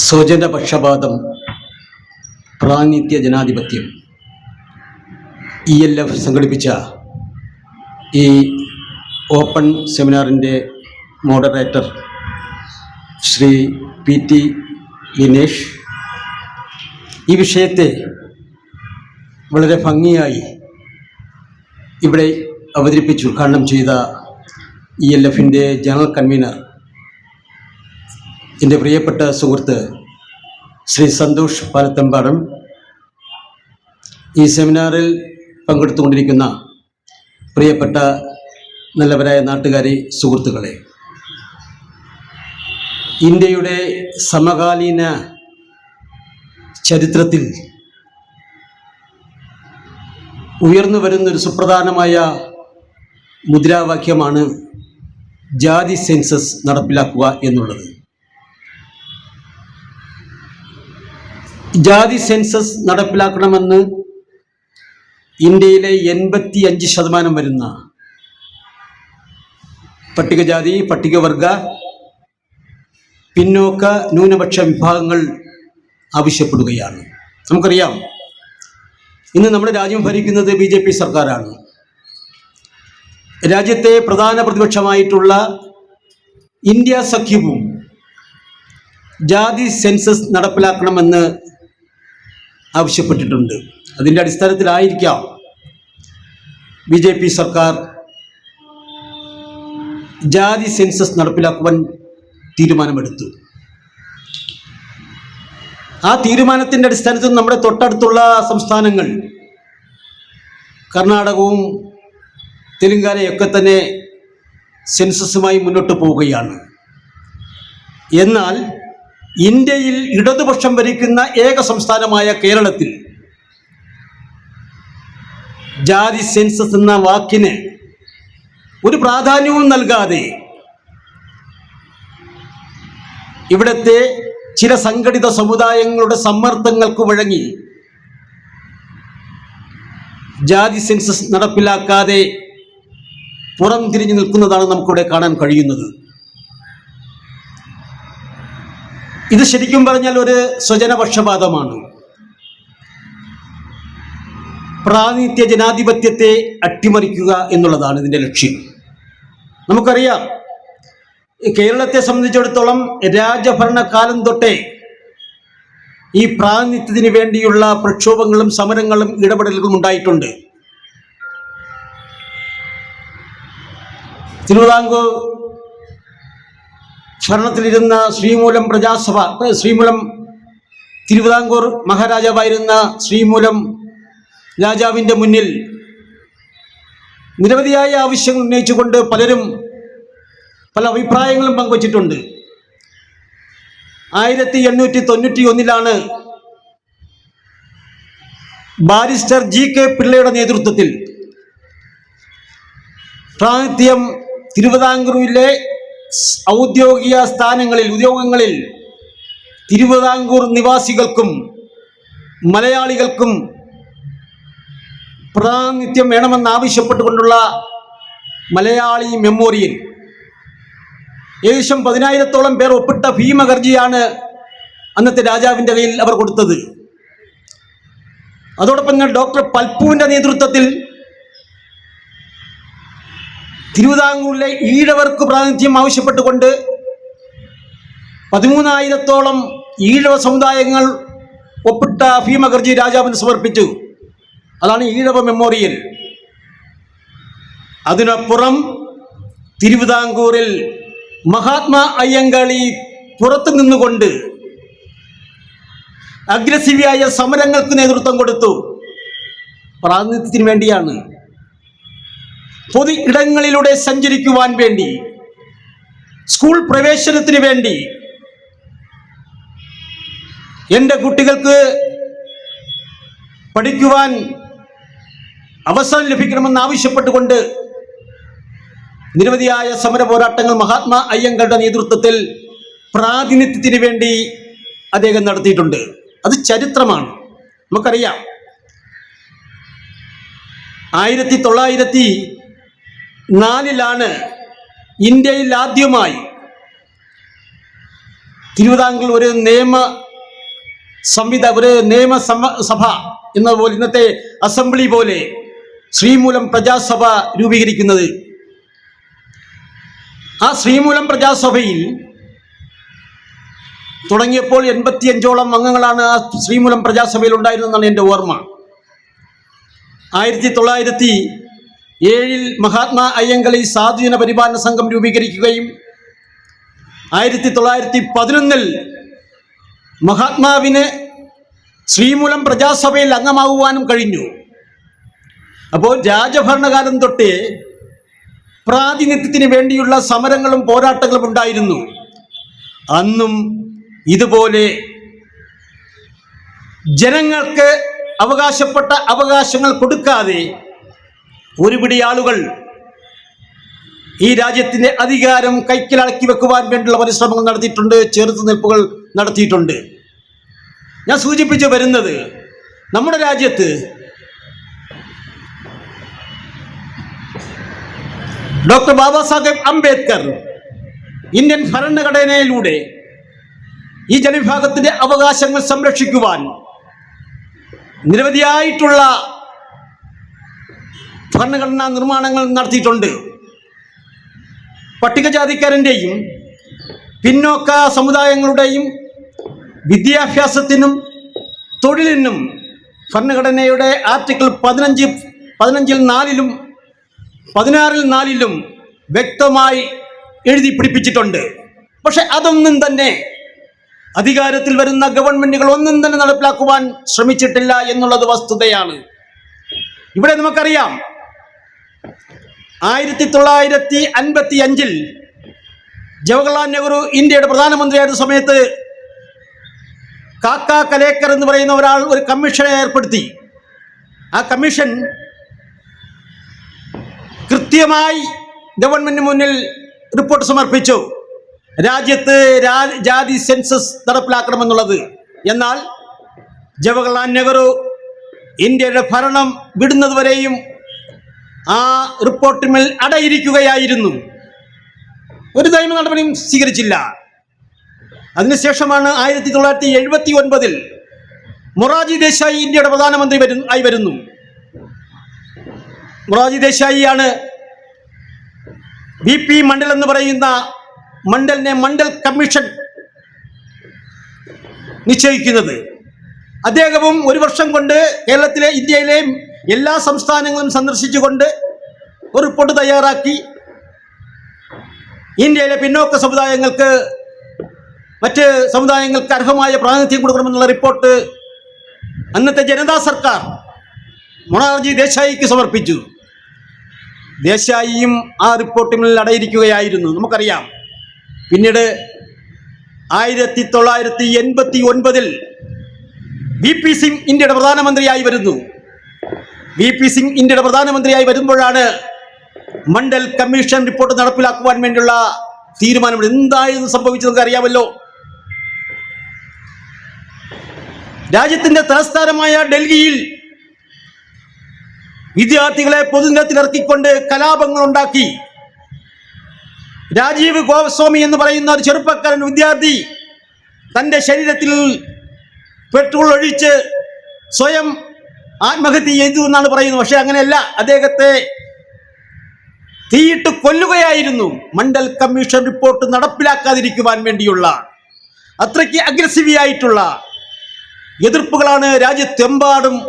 സ്വജനപക്ഷപാതം പ്രാതിനിധ്യ ജനാധിപത്യം E L F സംഘടിപ്പിച്ച ഈ open സെമിനാറിന്റെ moderator Shri P T Linesh ഈ വിഷയത്തെ വളരെ ഭംഗിയായി ഇവിടെ അവതരിപ്പിച്ച് ഉദ്ഘാടനം ചെയ്ത ഇ എൽ എഫിന്റെ ജനറൽ കൺവീനർ എന്റെ പ്രിയപ്പെട്ട സുഹൃത്ത് ശ്രീ സന്തോഷ് പാലത്തമ്പാടം ഈ സെമിനാറിൽ പങ്കെടുത്തുകൊണ്ടിരിക്കുന്ന പ്രിയപ്പെട്ട നല്ലവരായ നാട്ടുകാരി സുഹൃത്തുക്കളെ ഇന്ത്യയുടെ സമകാലീന ചരിത്രത്തിൽ ഉയർന്നു വരുന്നൊരു സുപ്രധാനമായ മുദ്രാവാക്യമാണ് ജാതി സെൻസസ് നടപ്പിലാക്കുക എന്നുള്ളത്. ജാതി സെൻസസ് നടപ്പിലാക്കണമെന്ന് ഇന്ത്യയിലെ എൺപത്തി അഞ്ച് ശതമാനം വരുന്ന പട്ടികജാതി പട്ടികവർഗ പിന്നോക്ക ന്യൂനപക്ഷ വിഭാഗങ്ങൾ ആവശ്യപ്പെടുകയാണ്. നമുക്കറിയാം ഇന്ന് നമ്മുടെ രാജ്യം ഭരിക്കുന്നത് ബി ജെ പി സർക്കാരാണ്. രാജ്യത്തെ പ്രധാന പ്രതിപക്ഷമായിട്ടുള്ള ഇന്ത്യ സഖ്യവും ജാതി സെൻസസ് നടപ്പിലാക്കണമെന്ന് ആവശ്യപ്പെട്ടിട്ടുണ്ട്. അതിന്റെ അടിസ്ഥാനത്തിലായിരിക്കാം ബി ജെ പി സർക്കാർ ജാതി സെൻസസ് നടപ്പിലാക്കുവാൻ തീരുമാനമെടുത്തു. ആ തീരുമാനത്തിന്റെ അടിസ്ഥാനത്തിൽ നമ്മുടെ തൊട്ടടുത്തുള്ള സംസ്ഥാനങ്ങൾ കർണാടകവും തെലുങ്കാനയൊക്കെ തന്നെ സെൻസസുമായി മുന്നോട്ട് പോവുകയാണ്. എന്നാൽ ഇന്ത്യയിൽ ഇടതുപക്ഷം ഭരിക്കുന്ന ഏക സംസ്ഥാനമായ കേരളത്തിൽ ജാതി സെൻസസ് എന്ന വാക്കിന് ഒരു പ്രാധാന്യവും നൽകാതെ ഇവിടുത്തെ ചില സംഘടിത സമുദായങ്ങളുടെ സമ്മർദ്ദങ്ങൾക്ക് വഴങ്ങി ജാതി സെൻസസ് നടപ്പിലാക്കാതെ പുറം തിരിഞ്ഞു നിൽക്കുന്നതാണ് നമുക്കിവിടെ കാണാൻ കഴിയുന്നത്. ഇത് ശരിക്കും പറഞ്ഞാൽ ഒരു സ്വജനപക്ഷപാതമാണ്. പ്രാതിനിധ്യ ജനാധിപത്യത്തെ അട്ടിമറിക്കുക എന്നുള്ളതാണ് ഇതിന്റെ ലക്ഷ്യം. നമുക്കറിയാം കേരളത്തെ സംബന്ധിച്ചിടത്തോളം രാജഭരണകാലം തൊട്ടേ ഈ പ്രാതിനിധ്യത്തിന് വേണ്ടിയുള്ള പ്രക്ഷോഭങ്ങളും സമരങ്ങളും ഇടപെടലുകളും ഉണ്ടായിട്ടുണ്ട്. തിരുവിതാംകൂർ ഭരണത്തിലിരുന്ന ശ്രീമൂലം പ്രജാസഭ ശ്രീമൂലം തിരുവിതാംകൂർ മഹാരാജാവായിരുന്ന ശ്രീമൂലം രാജാവിന്റെ മുന്നിൽ നിരവധിയായ ആവശ്യങ്ങൾ ഉന്നയിച്ചുകൊണ്ട് പലരും പല അഭിപ്രായങ്ങളും പങ്കുവച്ചിട്ടുണ്ട്. ആയിരത്തി എണ്ണൂറ്റി തൊണ്ണൂറ്റി ഒന്നിലാണ് ബാരിസ്റ്റർ ജി കെ പിള്ളയുടെ നേതൃത്വത്തിൽ പ്രാതിനിധ്യം തിരുവിതാംകൂറിലെ ഔദ്യോഗിക സ്ഥാനങ്ങളിൽ ഉദ്യോഗങ്ങളിൽ തിരുവിതാംകൂർ നിവാസികൾക്കും മലയാളികൾക്കും പ്രാതിനിധ്യം വേണമെന്ന് ആവശ്യപ്പെട്ടുകൊണ്ടുള്ള മലയാളി മെമ്മോറിയൽ. ഏകദേശം പതിനായിരത്തോളം പേർ ഒപ്പിട്ട ഭീമഹർജിയാണ് അന്നത്തെ രാജാവിന്റെ കയ്യിൽ അവർ കൊടുത്തത്. അതോടൊപ്പം തന്നെ ഡോക്ടർ പൽപ്പുവിന്റെ നേതൃത്വത്തിൽ തിരുവിതാംകൂറിലെ ഈഴവർക്ക് പ്രാതിനിധ്യം ആവശ്യപ്പെട്ടുകൊണ്ട് പതിമൂന്നായിരത്തോളം ഈഴവ സമുദായങ്ങൾ ഒപ്പിട്ട ഭീമഗർജി രാജാവിന് സമർപ്പിച്ചു. അതാണ് ഈഴവ മെമ്മോറിയൽ. അതിനപ്പുറം തിരുവിതാംകൂറിൽ മഹാത്മാ അയ്യങ്കാളി പുറത്തു നിന്നുകൊണ്ട് അഗ്രസീവിയായ സമരങ്ങൾക്ക് നേതൃത്വം കൊടുത്തു. പ്രാതിനിധ്യത്തിന് വേണ്ടിയാണ്. പൊതു ഇടങ്ങളിലൂടെ സഞ്ചരിക്കുവാൻ വേണ്ടി സ്കൂൾ പ്രവേശനത്തിന് വേണ്ടി എന്റെ കുട്ടികൾക്ക് പഠിക്കുവാൻ അവസരം ലഭിക്കണമെന്ന് ആവശ്യപ്പെട്ടുകൊണ്ട് നിരവധിയായ സമര പോരാട്ടങ്ങൾ മഹാത്മാ അയ്യങ്കളുടെ നേതൃത്വത്തിൽ പ്രാതിനിധ്യത്തിന് വേണ്ടി അദ്ദേഹം നടത്തിയിട്ടുണ്ട്. അത് ചരിത്രമാണ്. നമുക്കറിയാം. ആയിരത്തി തൊള്ളായിരത്തി നാലിലാണ് ഇന്ത്യയിൽ ആദ്യമായി തിരുവിതാംകൂർ ഒരു നിയമ സംവിധ ഒരു നിയമ സമ- സഭ എന്ന പോലെ ഇന്നത്തെ അസംബ്ലി പോലെ ശ്രീമൂലം പ്രജാസഭ രൂപീകരിക്കുന്നത്. ആ ശ്രീമൂലം പ്രജാസഭയിൽ തുടങ്ങിയപ്പോൾ എൺപത്തിയഞ്ചോളം അംഗങ്ങളാണ് ആ ശ്രീമൂലം പ്രജാസഭയിൽ ഉണ്ടായിരുന്നതെന്നാണ് എന്റെ ഓർമ്മ. ആയിരത്തി തൊള്ളായിരത്തി ഏഴിൽ മഹാത്മാ അയ്യങ്കളി സാധുജന പരിപാലന സംഘം രൂപീകരിക്കുകയും ആയിരത്തി തൊള്ളായിരത്തി പതിനൊന്നിൽ മഹാത്മാവിന് ശ്രീമൂലം പ്രജാസഭയിൽ അംഗമാകുവാനും കഴിഞ്ഞു. അപ്പോൾ രാജഭരണകാലം തൊട്ടേ പ്രാതിനിധ്യത്തിന് വേണ്ടിയുള്ള സമരങ്ങളും പോരാട്ടങ്ങളും ഉണ്ടായിരുന്നു. അന്നും ഇതുപോലെ ജനങ്ങൾക്ക് അവകാശപ്പെട്ട അവകാശങ്ങൾ കൊടുക്കാതെ ഒരുപിടി ആളുകൾ ഈ രാജ്യത്തിന്റെ അധികാരം കൈക്കലാക്കി വെക്കുവാൻ വേണ്ടിയുള്ള പരിശ്രമങ്ങൾ നടത്തിയിട്ടുണ്ട് ചെറുത്തുനിൽപ്പുകൾ നടത്തിയിട്ടുണ്ട്. ഞാൻ സൂചിപ്പിച്ചു വരുന്നത് നമ്മുടെ രാജ്യത്ത് ഡോക്ടർ ബാബാ സാഹേബ് അംബേദ്കർ ഇന്ത്യൻ ഭരണഘടനയിലൂടെ ഈ ജനവിഭാഗത്തിന്റെ അവകാശങ്ങൾ സംരക്ഷിക്കുവാൻ നിരവധിയായിട്ടുള്ള ഭരണഘടനാ നിർമ്മാണങ്ങൾ നടത്തിയിട്ടുണ്ട്. പട്ടികജാതിക്കാരന്റെയും പിന്നോക്ക സമുദായങ്ങളുടെയും വിദ്യാഭ്യാസത്തിനും തൊഴിലിനും ഭരണഘടനയുടെ ആർട്ടിക്കിൾ പതിനഞ്ച് പതിനഞ്ചിൽ നാലിലും പതിനാറിൽ നാലിലും വ്യക്തമായി എഴുതി പിടിപ്പിച്ചിട്ടുണ്ട്. പക്ഷെ അതൊന്നും തന്നെ അധികാരത്തിൽ വരുന്ന ഗവൺമെന്റുകൾ ഒന്നും തന്നെ നടപ്പിലാക്കുവാൻ ശ്രമിച്ചിട്ടില്ല എന്നുള്ളത് വസ്തുതയാണ്. ഇവിടെ നമുക്കറിയാം ആയിരത്തി തൊള്ളായിരത്തി അൻപത്തി അഞ്ചിൽ ജവഹർലാൽ നെഹ്റു ഇന്ത്യയുടെ പ്രധാനമന്ത്രിയായിരുന്ന സമയത്ത് കാക്ക കലേക്കർ എന്ന് പറയുന്ന ഒരാൾ ഒരു കമ്മീഷനെ ഏർപ്പെടുത്തി. ആ കമ്മീഷൻ കൃത്യമായി ഗവൺമെന്റിന് മുന്നിൽ റിപ്പോർട്ട് സമർപ്പിച്ചു. രാജ്യത്ത് ജാതി സെൻസസ് നടപ്പിലാക്കണമെന്നുള്ളത്. എന്നാൽ ജവഹർലാൽ നെഹ്റു ഇന്ത്യയുടെ ഭരണം വിടുന്നതുവരെയും ആ റിപ്പോർട്ടിന്മേൽ അടയിരിക്കുകയായിരുന്നു. ഒരു നിയമ നടപടിയും സ്വീകരിച്ചില്ല. അതിനുശേഷമാണ് ആയിരത്തി തൊള്ളായിരത്തി എഴുപത്തി ഒൻപതിൽ മൊറാജി ദേശായി ഇന്ത്യയുടെ പ്രധാനമന്ത്രി വരുന്നു ആയി വരുന്നു. മൊറാജി ദേശായിയാണ് ബി പി മണ്ഡൽ എന്ന് പറയുന്ന മണ്ഡലിനെ മണ്ഡൽ കമ്മീഷൻ നിശ്ചയിക്കുന്നത്. അദ്ദേഹവും ഒരു വർഷം കൊണ്ട് കേരളത്തിലെ ഇന്ത്യയിലെ എല്ലാ സംസ്ഥാനങ്ങളും സന്ദർശിച്ചുകൊണ്ട് ഒരു റിപ്പോർട്ട് തയ്യാറാക്കി. ഇന്ത്യയിലെ പിന്നോക്ക സമുദായങ്ങൾക്ക് മറ്റ് സമുദായങ്ങൾക്ക് അർഹമായ പ്രാതിനിധ്യം കൊടുക്കണമെന്നുള്ള റിപ്പോർട്ട് അന്നത്തെ ജനതാ സർക്കാർ മൊണാർജി ദേശായിക്ക് സമർപ്പിച്ചു. ദേശായിയും ആ റിപ്പോർട്ടിൽ അടയിരിക്കുകയായിരുന്നു. നമുക്കറിയാം. പിന്നീട് ആയിരത്തി തൊള്ളായിരത്തി എൺപത്തി ഒൻപതിൽ വി പി സിംഗ് ഇന്ത്യയുടെ പ്രധാനമന്ത്രിയായി വരുന്നു. വി പി സിംഗ് ഇന്ത്യയുടെ പ്രധാനമന്ത്രിയായി വരുമ്പോഴാണ് മണ്ഡൽ കമ്മീഷൻ റിപ്പോർട്ട് നടപ്പിലാക്കുവാൻ വേണ്ടിയുള്ള തീരുമാനം എന്തായിരുന്നു സംഭവിച്ചത് നമുക്ക് അറിയാമല്ലോ. രാജ്യത്തിന്റെ തലസ്ഥാനമായ ഡൽഹിയിൽ വിദ്യാർത്ഥികളെ പൊതുനിരത്തിൽ ഇറക്കിക്കൊണ്ട് കലാപങ്ങൾ ഉണ്ടാക്കി. രാജീവ് ഗോസ്വാമി എന്ന് പറയുന്ന ഒരു ചെറുപ്പക്കാരൻ വിദ്യാർത്ഥി തന്റെ ശരീരത്തിൽ പെട്രോൾ ഒഴിച്ച് സ്വയം ആത്മഹത്യ ചെയ്തു എന്നാണ് പറയുന്നത്. പക്ഷെ അങ്ങനെയല്ല. അദ്ദേഹത്തെ തീയിട്ട് കൊല്ലുകയായിരുന്നു. മണ്ഡൽ കമ്മീഷൻ റിപ്പോർട്ട് നടപ്പിലാക്കാതിരിക്കുവാൻ വേണ്ടിയുള്ള. അത്രയ്ക്ക് അഗ്രസീവിയായിട്ടുള്ള എതിർപ്പുകളാണ് രാജ്യത്തെമ്പാടും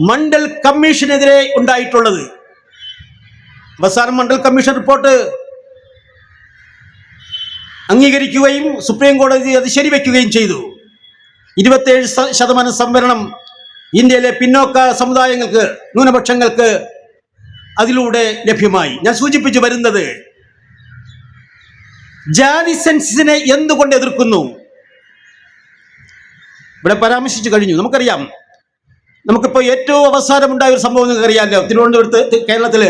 മണ്ഡൽ കമ്മീഷനെതിരെ ഉണ്ടായിട്ടുള്ളത്. അവസാനം മണ്ഡൽ കമ്മീഷൻ റിപ്പോർട്ട് അംഗീകരിക്കുകയും സുപ്രീം കോടതി അത് ശരിവെക്കുകയും ചെയ്തു. ഇരുപത്തേഴ് ശതമാനം സംവരണം ഇന്ത്യയിലെ പിന്നോക്ക സമുദായങ്ങൾക്ക് ന്യൂനപക്ഷങ്ങൾക്ക് അതിലൂടെ ലഭ്യമായി. ഞാൻ സൂചിപ്പിച്ചു വരുന്നത് ജാതി സെൻസിനെ എന്തുകൊണ്ട് എതിർക്കുന്നു? ഇവിടെ പരാമർശിച്ചു കഴിഞ്ഞു. നമുക്കറിയാം നമുക്കിപ്പോൾ ഏറ്റവും അവസാനമുണ്ടായ ഒരു സംഭവം നിങ്ങൾക്ക് അറിയാമല്ലോ തിരുവനന്തപുരത്ത് കേരളത്തിൽ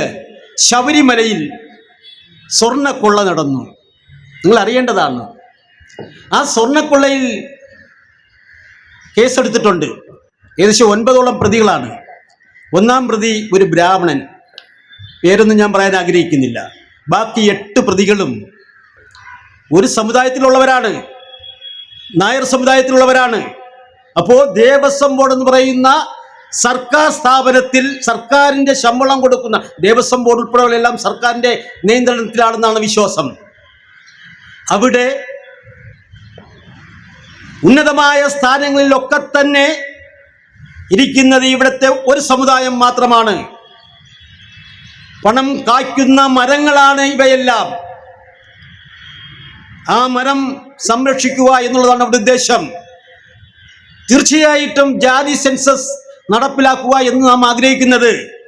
ശബരിമലയിൽ സ്വർണക്കൊള്ള നടന്നു. നിങ്ങൾ അറിയേണ്ടതാണ് ആ സ്വർണക്കൊള്ളയിൽ കേസെടുത്തിട്ടുണ്ട്. ഏകദേശം ഒൻപതോളം പ്രതികളാണ്. ഒന്നാം പ്രതി ഒരു ബ്രാഹ്മണൻ. പേരൊന്നും ഞാൻ പറയാൻ ആഗ്രഹിക്കുന്നില്ല. ബാക്കി എട്ട് പ്രതികളും ഒരു സമുദായത്തിലുള്ളവരാണ്. നായർ സമുദായത്തിലുള്ളവരാണ്. അപ്പോൾ ദേവസ്വം ബോർഡ് എന്ന് പറയുന്ന സർക്കാർ സ്ഥാപനത്തിൽ സർക്കാരിന്റെ ശമ്പളം കൊടുക്കുന്ന ദേവസ്വം ബോർഡ് ഉൾപ്പെടെയുള്ളെല്ലാം സർക്കാരിന്റെ നിയന്ത്രണത്തിലാണെന്നാണ് വിശ്വാസം. അവിടെ ഉന്നതമായ സ്ഥാനങ്ങളിലൊക്കെ തന്നെ ഇരിക്കുന്നത് ഇവിടുത്തെ ഒരു സമുദായം മാത്രമാണ്. പണം കായ്ക്കുന്ന മരങ്ങളാണ് ഇവയെല്ലാം. ആ മരം സംരക്ഷിക്കുക എന്നുള്ളതാണ് അവിടെ ഉദ്ദേശം. തീർച്ചയായിട്ടും ജാതി സെൻസസ് നടപ്പിലാക്കുക എന്ന് നാം ആഗ്രഹിക്കുന്നത്.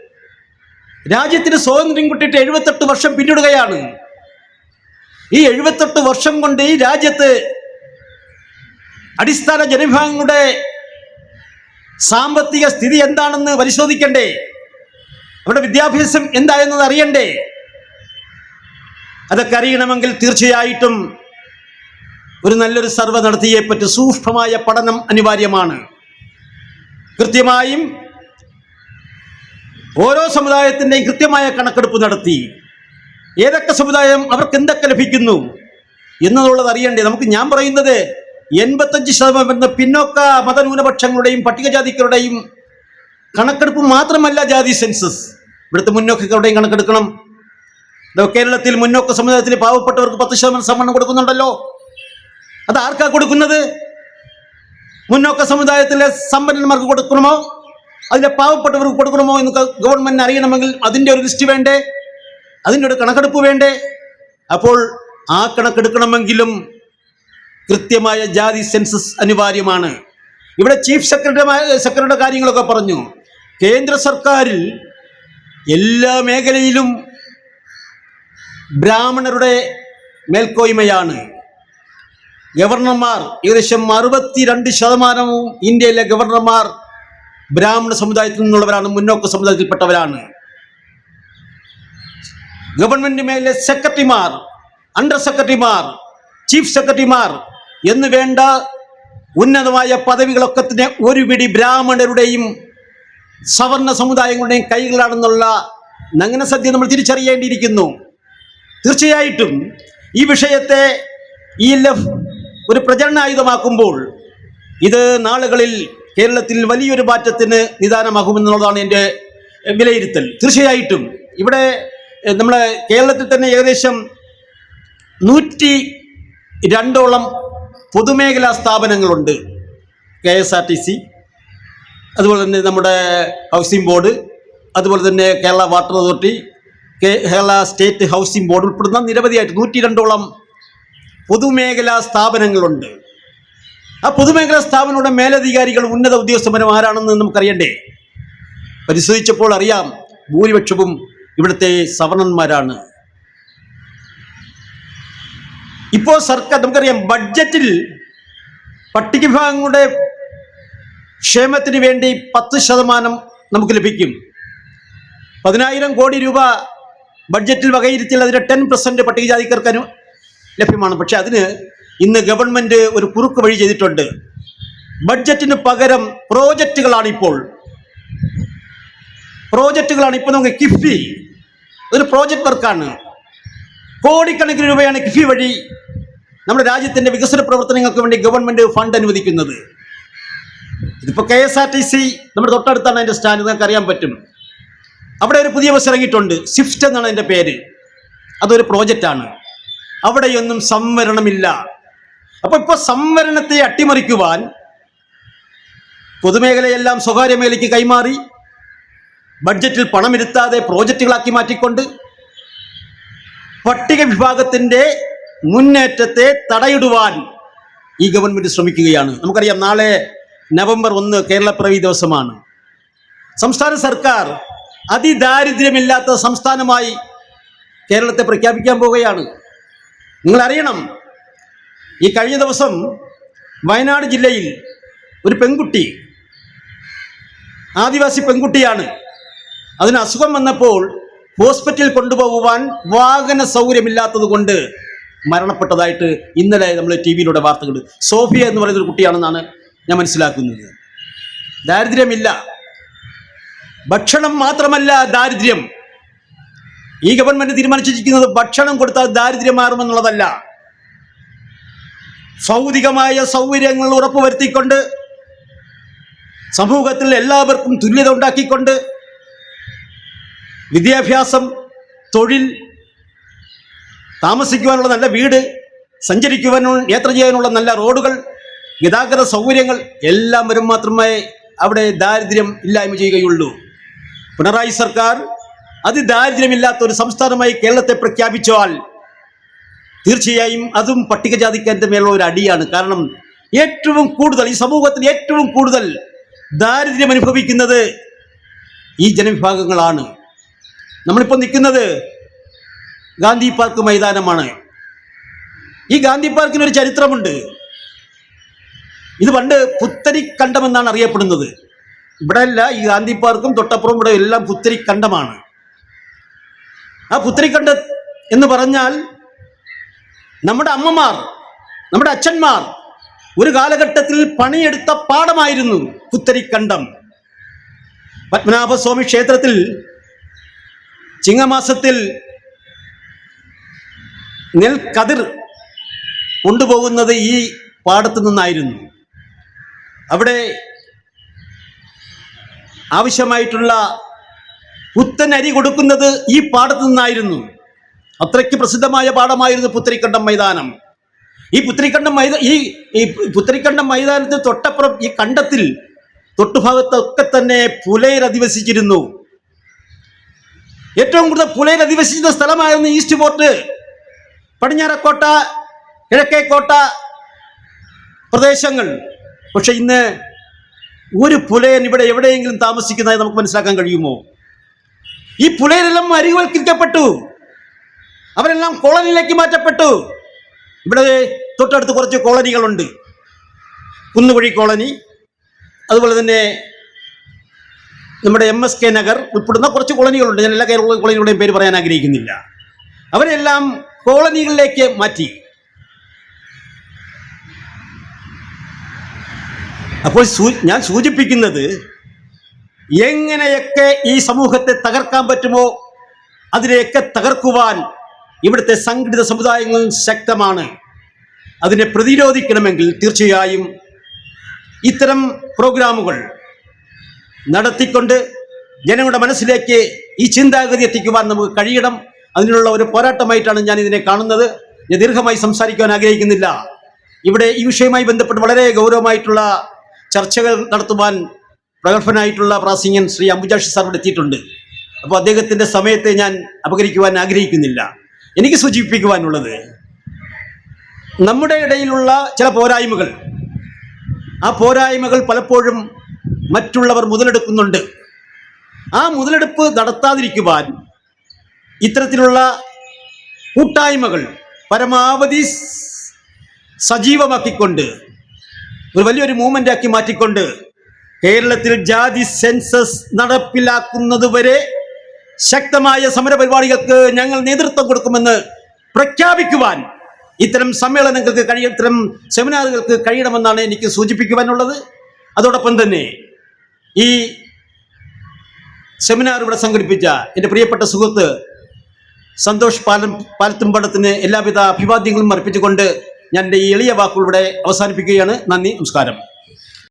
രാജ്യത്തിന് സ്വാതന്ത്ര്യം കിട്ടിയിട്ട് എഴുപത്തെട്ട് വർഷം പിന്നിടുകയാണ്. ഈ എഴുപത്തെട്ട് വർഷം കൊണ്ട് ഈ രാജ്യത്ത് അടിസ്ഥാന ജനവിഭാഗങ്ങളുടെ സാമ്പത്തിക സ്ഥിതി എന്താണെന്ന് പരിശോധിക്കണ്ടേ? അവിടെ വിദ്യാഭ്യാസം എന്തായെന്നത് അറിയണ്ടേ? അതൊക്കെ അറിയണമെങ്കിൽ തീർച്ചയായിട്ടും ഒരു നല്ലൊരു സർവേ നടത്തിയെ പറ്റി സൂക്ഷ്മമായ പഠനം അനിവാര്യമാണ്. കൃത്യമായും ഓരോ സമുദായത്തിന്റെയും കൃത്യമായ കണക്കെടുപ്പ് നടത്തി. ഏതൊക്കെ സമുദായം അവർക്ക് എന്തൊക്കെ ലഭിക്കുന്നു? എന്നുള്ളത് അറിയണ്ടേ? നമുക്ക് ഞാൻ പറയുന്നത് എൺപത്തഞ്ച് ശതമാനം വരുന്ന പിന്നോക്ക മതന്യൂനപക്ഷങ്ങളുടെയും പട്ടികജാതിക്കാരുടെയും കണക്കെടുപ്പ് മാത്രമല്ല ജാതി സെൻസസ്. ഇവിടുത്തെ മുന്നോക്കക്കാരുടെയും കണക്കെടുക്കണം. കേരളത്തിൽ മുന്നോക്ക സമുദായത്തിൽ പാവപ്പെട്ടവർക്ക് പത്ത് ശതമാനം സമ്മാനം കൊടുക്കുന്നുണ്ടല്ലോ. അത് ആർക്കാ കൊടുക്കുന്നത്? മുന്നോക്ക സമുദായത്തിലെ സമ്പന്നന്മാർക്ക് കൊടുക്കണമോ? അതിലെ പാവപ്പെട്ടവർക്ക് കൊടുക്കണമോ എന്ന് ഗവൺമെന്റിന് അറിയണമെങ്കിൽ അതിന്റെ ഒരു ലിസ്റ്റ് വേണ്ടേ? അതിന്റെ ഒരു കണക്കെടുപ്പ് വേണ്ടേ? അപ്പോൾ ആ കണക്കെടുക്കണമെങ്കിലും കൃത്യമായ ജാതി സെൻസസ് അനിവാര്യമാണ്. ഇവിടെ ചീഫ് സെക്രട്ടറി സെക്രട്ടറിയുടെ കാര്യങ്ങളൊക്കെ പറഞ്ഞു. കേന്ദ്ര സർക്കാരിൽ എല്ലാ മേഖലയിലും ബ്രാഹ്മണരുടെ മേൽക്കോയ്മയാണ്. ഗവർണർമാർ ഏകദേശം അറുപത്തിരണ്ട് ശതമാനവും ഇന്ത്യയിലെ ഗവർണർമാർ ബ്രാഹ്മണ സമുദായത്തിൽ നിന്നുള്ളവരാണ് മുന്നോക്ക സമുദായത്തിൽപ്പെട്ടവരാണ്. ഗവൺമെന്റ് മേലെ സെക്രട്ടറിമാർ അണ്ടർ സെക്രട്ടറിമാർ ചീഫ് സെക്രട്ടറിമാർ എന്ന് വേണ്ട ഉന്നതമായ പദവികളൊക്കെ തന്നെ ഒരു പിടി ബ്രാഹ്മണരുടെയും സവർണ സമുദായങ്ങളുടെയും കൈകളാണെന്നുള്ള നഗ്ന സദ്യ നമ്മൾ തിരിച്ചറിയേണ്ടിയിരിക്കുന്നു. തീർച്ചയായിട്ടും ഈ വിഷയത്തെ ഇ എൽ എഫ് ഒരു പ്രചരണായുധമാക്കുമ്പോൾ ഇത് നാളുകളിൽ കേരളത്തിൽ വലിയൊരു മാറ്റത്തിന് നിദാനമാകുമെന്നുള്ളതാണ് എന്റെ വിലയിരുത്തൽ. തീർച്ചയായിട്ടും ഇവിടെ നമ്മളെ കേരളത്തിൽ തന്നെ ഏകദേശം നൂറ്റി രണ്ടോളം പൊതുമേഖലാ സ്ഥാപനങ്ങളുണ്ട്. K S R T C അതുപോലെ തന്നെ നമ്മുടെ ഹൗസിംഗ് ബോർഡ് അതുപോലെ തന്നെ Kerala water authority Kerala state housing board ഉൾപ്പെടുന്ന നിരവധിയായിട്ട് നൂറ്റി രണ്ടോളം പൊതുമേഖലാ സ്ഥാപനങ്ങളുണ്ട്. ആ പൊതുമേഖലാ സ്ഥാപനങ്ങളുടെ മേലധികാരികൾ ഉന്നത ഉദ്യോഗസ്ഥന്മാരും ആരാണെന്ന് നമുക്കറിയണ്ടേ? പരിശോധിച്ചപ്പോൾ അറിയാം ഭൂരിപക്ഷവും ഇവിടുത്തെ സവർണന്മാരാണ്. ഇപ്പോൾ സർക്കാർ നമുക്കറിയാം ബഡ്ജറ്റിൽ പട്ടിക വിഭാഗങ്ങളുടെ ക്ഷേമത്തിന് വേണ്ടി പത്ത് ശതമാനം നമുക്ക് ലഭിക്കും. പതിനായിരം കോടി രൂപ ബഡ്ജറ്റിൽ വകയിരുത്തിയാൽ അതിന്റെ ടെൻ പെർസെന്റ് പട്ടികജാതിക്കാർക്ക് അനു ലഭ്യമാണ്. പക്ഷെ അതിന് ഇന്ന് ഗവൺമെന്റ് ഒരു കുറുക്ക് വഴി ചെയ്തിട്ടുണ്ട്. ബഡ്ജറ്റിന് പകരം പ്രോജക്റ്റുകളാണ് ഇപ്പോൾ പ്രോജക്റ്റുകളാണ് ഇപ്പോൾ നമുക്ക് കിഫ്ബി. ഒരു പ്രോജക്റ്റ് വർക്കാണ് കോടിക്കണക്കിന് രൂപയാണ് കിഫി വഴി നമ്മുടെ രാജ്യത്തിന്റെ വികസന പ്രവർത്തനങ്ങൾക്ക് വേണ്ടി ഗവൺമെന്റ് ഫണ്ട് അനുവദിക്കുന്നത്. ഇതിപ്പോൾ K S R T C നമ്മുടെ തൊട്ടടുത്താണ് അതിന്റെ സ്റ്റാൻഡ് നിങ്ങൾക്ക് അറിയാൻ പറ്റും. അവിടെ ഒരു പുതിയ ബസ് ഇറങ്ങിയിട്ടുണ്ട് സ്വിഫ്റ്റ് എന്നാണ് അതിന്റെ പേര്. അതൊരു പ്രോജക്റ്റാണ് അവിടെയൊന്നും സംവരണമില്ല. അപ്പോൾ ഇപ്പോൾ സംവരണത്തെ അട്ടിമറിക്കുവാൻ പൊതുമേഖലയെല്ലാം സ്വകാര്യ മേഖലയ്ക്ക് കൈമാറി ബഡ്ജറ്റിൽ പണമിരുത്താതെ പ്രോജക്റ്റുകളാക്കി മാറ്റിക്കൊണ്ട് പട്ടിക വിഭാഗത്തിന്റെ മുന്നേറ്റത്തെ തടയിടുവാൻ ഈ ഗവൺമെന്റ് ശ്രമിക്കുകയാണ്. നമുക്കറിയാം നാളെ നവംബർ ഒന്ന് കേരളപ്പിറവി ദിവസമാണ്. സംസ്ഥാന സർക്കാർ അതിദാരിദ്ര്യമില്ലാത്ത സംസ്ഥാനമായി കേരളത്തെ പ്രഖ്യാപിക്കാൻ പോവുകയാണ്. നിങ്ങൾ അറിയണം ഈ കഴിഞ്ഞ ദിവസം വയനാട് ജില്ലയിൽ ഒരു പെൺകുട്ടി ആദിവാസി പെൺകുട്ടിയാണ്. അതിന് അസുഖം വന്നപ്പോൾ ഹോസ്പിറ്റലിൽ കൊണ്ടുപോകുവാൻ വാഹന സൗകര്യമില്ലാത്തത് കൊണ്ട് മരണപ്പെട്ടതായിട്ട് ഇന്നലെ നമ്മൾ ടി വിയിലൂടെ വാർത്തകൾ. സോഫിയ എന്ന് പറയുന്ന ഒരു കുട്ടിയാണെന്നാണ് ഞാൻ മനസ്സിലാക്കുന്നത്. ദാരിദ്ര്യമില്ല. ഭക്ഷണം മാത്രമല്ല ദാരിദ്ര്യം. ഈ ഗവൺമെന്റ് തീരുമാനിച്ചിരിക്കുന്നത് ഭക്ഷണം കൊടുത്താൽ ദാരിദ്ര്യം മാറുമെന്നുള്ളതല്ല. ഭൗതികമായ സൗകര്യങ്ങൾ ഉറപ്പുവരുത്തിക്കൊണ്ട് സമൂഹത്തിൽ എല്ലാവർക്കും തുല്യത ഉണ്ടാക്കിക്കൊണ്ട് വിദ്യാഭ്യാസം തൊഴിൽ താമസിക്കുവാനുള്ള നല്ല വീട് സഞ്ചരിക്കുവാനുള്ള യാത്ര ചെയ്യാനുള്ള നല്ല റോഡുകൾ ഗതാഗത സൗകര്യങ്ങൾ എല്ലാം വരും മാത്രമേ അവിടെ ദാരിദ്ര്യം ഇല്ലായ്മ ചെയ്യുകയുള്ളൂ. പിണറായി സർക്കാർ അതിദാരിദ്ര്യമില്ലാത്ത ഒരു സംസ്ഥാനമായി കേരളത്തെ പ്രഖ്യാപിച്ചാൽ തീർച്ചയായും അതും പട്ടികജാതിക്കാരന്റെ മേലുള്ള ഒരു അടിയാണ്. കാരണം ഏറ്റവും കൂടുതൽ ഈ സമൂഹത്തിൽ ഏറ്റവും കൂടുതൽ ദാരിദ്ര്യം അനുഭവിക്കുന്നത് ഈ ജനവിഭാഗങ്ങളാണ്. നമ്മളിപ്പോൾ നിൽക്കുന്നത് ഗാന്ധി പാർക്ക് മൈതാനമാണ്. ഈ ഗാന്ധി പാർക്കിന് ഒരു ചരിത്രമുണ്ട്. ഇത് പണ്ട് പുത്തരിക്കണ്ടം എന്നാണ് അറിയപ്പെടുന്നത്. ഇവിടെ അല്ല ഈ ഗാന്ധി പാർക്കും തൊട്ടപ്പുറം ഇവിടെ എല്ലാം പുത്തരിക്കണ്ടമാണ് ആ പുത്തരിക്കണ്ട എന്ന് പറഞ്ഞാൽ നമ്മുടെ അമ്മമാർ നമ്മുടെ അച്ഛന്മാർ ഒരു കാലഘട്ടത്തിൽ പണിയെടുത്ത പാടമായിരുന്നു പുത്തരിക്കണ്ടം പത്മനാഭസ്വാമി ക്ഷേത്രത്തിൽ ചിങ്ങമാസത്തിൽ നെൽക്കതിർ കൊണ്ടുപോകുന്നത് ഈ പാടത്തു നിന്നായിരുന്നു. അവിടെ ആവശ്യമായിട്ടുള്ള പുത്തൻ അരി കൊടുക്കുന്നത് ഈ പാടത്തു നിന്നായിരുന്നു. അത്രയ്ക്ക് പ്രസിദ്ധമായ പാടമായിരുന്നു പുത്തരിക്കണ്ടം മൈതാനം. ഈ പുത്തരിക്കണ്ടം മൈതാ ഈ ഈ പുത്തരിക്കണ്ടം മൈതാനത്തിന് തൊട്ടപ്പുറം ഈ കണ്ടത്തിൽ തൊട്ടുഭാഗത്തൊക്കെ തന്നെ പുലയർ അധിവസിച്ചിരുന്നു. ഏറ്റവും കൂടുതൽ പുലയർ അധിവസിച്ചിരുന്ന സ്ഥലമായിരുന്നു ഈസ്റ്റ് പോർട്ട്. പടിഞ്ഞാറക്കോട്ട കിഴക്കേക്കോട്ട പ്രദേശങ്ങൾ. പക്ഷെ ഇന്ന് ഒരു പുലയൻ ഇവിടെ എവിടെയെങ്കിലും താമസിക്കുന്നതായി നമുക്ക് മനസ്സിലാക്കാൻ കഴിയുമോ? ഈ പുലയരെല്ലാം അരിവൽക്കരിക്കപ്പെട്ടു അവരെല്ലാം കോളനിയിലേക്ക് മാറ്റപ്പെട്ടു. ഇവിടെ തൊട്ടടുത്ത് കുറച്ച് കോളനികളുണ്ട്. കുന്നുകുഴി കോളനി അതുപോലെ തന്നെ നമ്മുടെ എം എസ് കെ നഗർ ഉൾപ്പെടുന്ന കുറച്ച് കോളനികളുണ്ട്. ഞാൻ എല്ലാ കോളനികളുടെയും പേര് പറയാൻ ആഗ്രഹിക്കുന്നില്ല. അവരെല്ലാം കോളനികളിലേക്ക് മാറ്റി. അപ്പോൾ ഞാൻ സൂചിപ്പിക്കുന്നത് എങ്ങനെയൊക്കെ ഈ സമൂഹത്തെ തകർക്കാൻ പറ്റുമോ അതിനെയൊക്കെ തകർക്കുവാൻ ഇവിടുത്തെ സംഘടിത സമുദായങ്ങൾ ശക്തമാണ്. അതിനെ പ്രതിരോധിക്കണമെങ്കിൽ തീർച്ചയായും ഇത്തരം പ്രോഗ്രാമുകൾ നടത്തിക്കൊണ്ട് ജനങ്ങളുടെ മനസ്സിലേക്ക് ഈ ചിന്താഗതി എത്തിക്കുവാൻ നമുക്ക് കഴിയണം. അതിനുള്ള ഒരു പോരാട്ടമായിട്ടാണ് ഞാൻ ഇതിനെ കാണുന്നത്. ഞാൻ ദീർഘമായി സംസാരിക്കുവാൻ ആഗ്രഹിക്കുന്നില്ല. ഇവിടെ ഈ വിഷയവുമായി ബന്ധപ്പെട്ട് വളരെ ഗൗരവമായിട്ടുള്ള ചർച്ചകൾ നടത്തുവാൻ പ്രഗത്ഭനായിട്ടുള്ള പ്രാസിംഗൻ ശ്രീ അംബുജാഷി സാർ ഇവിടെ എത്തിയിട്ടുണ്ട്. അപ്പോൾ അദ്ദേഹത്തിന്റെ സമയത്തെ ഞാൻ അപകരിക്കുവാൻ ആഗ്രഹിക്കുന്നില്ല. എനിക്ക് സൂചിപ്പിക്കുവാനുള്ളത് നമ്മുടെ ഇടയിലുള്ള ചില പോരായ്മകൾ. ആ പോരായ്മകൾ പലപ്പോഴും മറ്റുള്ളവർ മുതലെടുക്കുന്നുണ്ട്. ആ മുതലെടുപ്പ് നടത്താതിരിക്കുവാൻ ഇത്തരത്തിലുള്ള കൂട്ടായ്മകൾ പരമാവധി സജീവമാക്കിക്കൊണ്ട് ഒരു വലിയൊരു മൂവ്മെന്റ് ആക്കി മാറ്റിക്കൊണ്ട് കേരളത്തിൽ ജാതി സെൻസസ് നടപ്പിലാക്കുന്നത് വരെ ശക്തമായ സമര പരിപാടികൾക്ക് ഞങ്ങൾ നേതൃത്വം കൊടുക്കുമെന്ന് പ്രഖ്യാപിക്കുവാൻ ഇത്തരം സമ്മേളനങ്ങൾക്ക് കഴിയ ഇത്തരം സെമിനാറുകൾക്ക് കഴിയണമെന്നാണ് എനിക്ക് സൂചിപ്പിക്കുവാനുള്ളത്. അതോടൊപ്പം തന്നെ ഈ സെമിനാർ ഇവിടെ സംഘടിപ്പിച്ച എന്റെ പ്രിയപ്പെട്ട സുഹൃത്ത് സന്തോഷ് പാലം പാലത്തുംപടത്തിന് എല്ലാവിധ അഭിവാദ്യങ്ങളും അർപ്പിച്ചുകൊണ്ട് ഞാൻ എന്റെ ഈ എളിയ വാക്കുകൾ ഇവിടെ അവസാനിപ്പിക്കുകയാണ്. നന്ദി നമസ്കാരം.